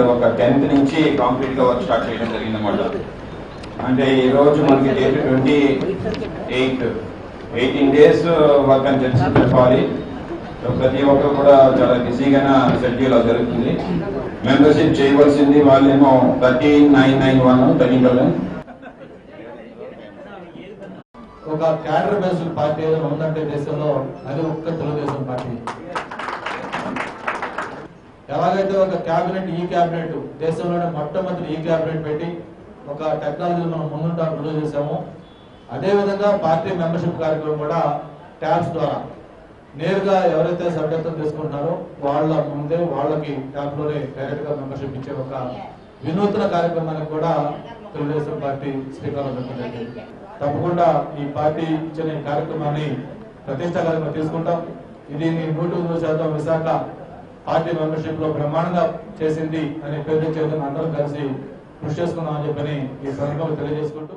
అంటే ఒక టెన్త్ నుంచి కాంప్లీట్గా వర్క్ స్టార్ట్ చేయడం జరిగింది అన్నమాట అంటే ఈ రోజు మనకి date twenty eight eighteen days work అని తెలిసి చెప్పాలి. ప్రతి ఒక్కరు కూడా చాలా బిజీగా షెడ్యూల్ జరుగుతుంది. మెంబర్షిప్ చేయవలసింది వాళ్ళేమో థర్టీన్ నైన్ నైన్ వన్ తనికల్ ఒక క్యాడర్ బేస్డ్ పార్టీ ఏదైనా ఉందంటే దేశంలో అది ఒక్క తెలుగుదేశం పార్టీ. ఎలాగైతే ఒక క్యాబినెట్ ఈ క్యాబినెట్ దేశంలోనే మొట్టమొదటి ఈ క్యాబినెట్ పెట్టి ఒక టెక్నాలజీ మనం ముందుంటా రుజువు చేశాము. అదే విధంగా పార్టీ మెంబర్షిప్ కార్యక్రమం కూడా ట్యాబ్స్ ద్వారా నేరుగా ఎవరైతే సభ్యత్వం తీసుకుంటున్నారో వాళ్ళ ముందే వాళ్ళకి ట్యాబ్లోనే డైరెక్ట్గా మెంబర్షిప్ ఇచ్చే ఒక వినూత్న కార్యక్రమానికి కూడా తెలుగుదేశం పార్టీ శ్రీకారం చుట్టడం తప్పకుండా ఈ పార్టీ ఇచ్చిన కార్యక్రమాన్ని ప్రతిష్టాకరంగా తీసుకుంటాం. ఇది నూటి నూరు శాతం విశాఖ పార్టీ మెంబర్షిప్లో బ్రహ్మాండంగా చేసింది అనే పేరు తెచ్చే అందరం కలిసి కృషి చేసుకుందామని చెప్పని ఈ సందర్భంగా తెలియజేసుకుంటూ